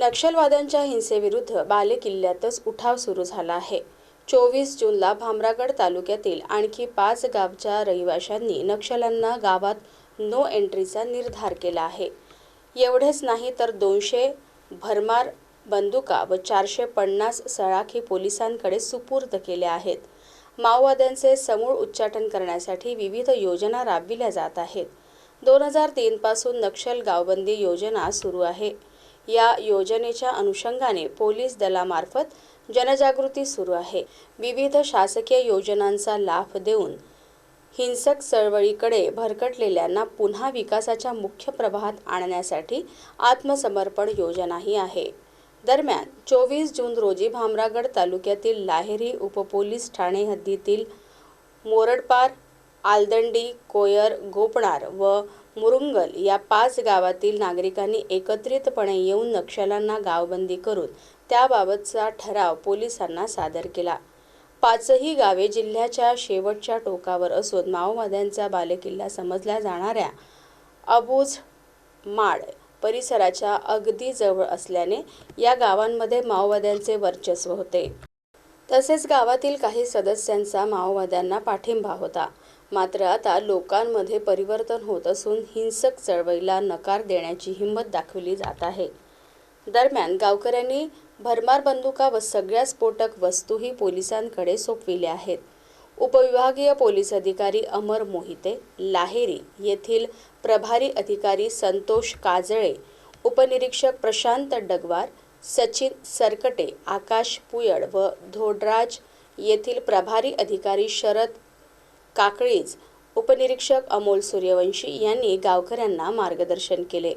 नक्षलवाद्यांच्या हिंसेविरुद्ध बालेकिल्ल्यातच उठाव सुरू झाला आहे. चोवीस जूनला भामरागड तालुक्यातील आणखी पाच गावच्या रहिवाशांनी नक्षल्यांना गावात नो एंट्रीचा निर्धार केला आहे. एवढेच नाही तर दोनशे भरमार बंदुका व चारशे पन्नास सळाखी पोलिसांकडे सुपूर्द केल्या आहेत. माओवाद्यांचे समूळ उच्चाटन करण्यासाठी विविध योजना राबविल्या जात आहेत. दोन हजार तीनपासून नक्षल गावबंदी योजना सुरू आहे. या योजनेच्या अनुषंगाने पोलीस दलामार्फत जनजागृती सुरू आहे. विविध शासकीय योजनांचा लाभ देऊन हिंसक चळवळीकडे भरकटलेल्यांना पुन्हा विकासाच्या मुख्य प्रवाहात आणण्यासाठी आत्मसमर्पण योजनाही आहे. दरम्यान चोवीस जून रोजी भामरागड तालुक्यातील लाहेरी उपपोलीस ठाणे हद्दीतील मोरडपार आलदंडी कोयर गोपणार व मुरुंगल या पाच गावातील नागरिकांनी एकत्रितपणे येऊन नक्षल्यांना गावबंदी करून त्याबाबतचा ठराव पोलिसांना सादर केला. पाचही गावे जिल्ह्याच्या शेवटच्या टोकावर असून माओवाद्यांचा बालेकिल्ला समजल्या जाणाऱ्या अबुज माड परिसराच्या अगदी जवळ असल्याने या गावांमध्ये माओवाद्यांचे वर्चस्व होते. तसेच गावातील काही सदस्यांचा माओवाद्यांना पाठिंबा होता. मात्र आता लोकांमध्ये परिवर्तन होत असून हिंसक चळवळीला नकार देण्याची हिंमत दाखवली जात आहे. दरम्यान गावकऱ्यांनी भरमार बंदुका व सगळ्या स्फोटक वस्तूही पोलिसांकडे सोपविल्या आहेत. उपविभागीय पोलीस अधिकारी अमर मोहिते लाहेरी येथील प्रभारी अधिकारी संतोष काजळे उपनिरीक्षक प्रशांत डगवार सचिन सरकटे आकाश पुयड व धोडराज येथील प्रभारी अधिकारी शरद काकळीज उपनिरीक्षक अमोल सूर्यवंशी यांनी गावकऱ्यांना मार्गदर्शन केले.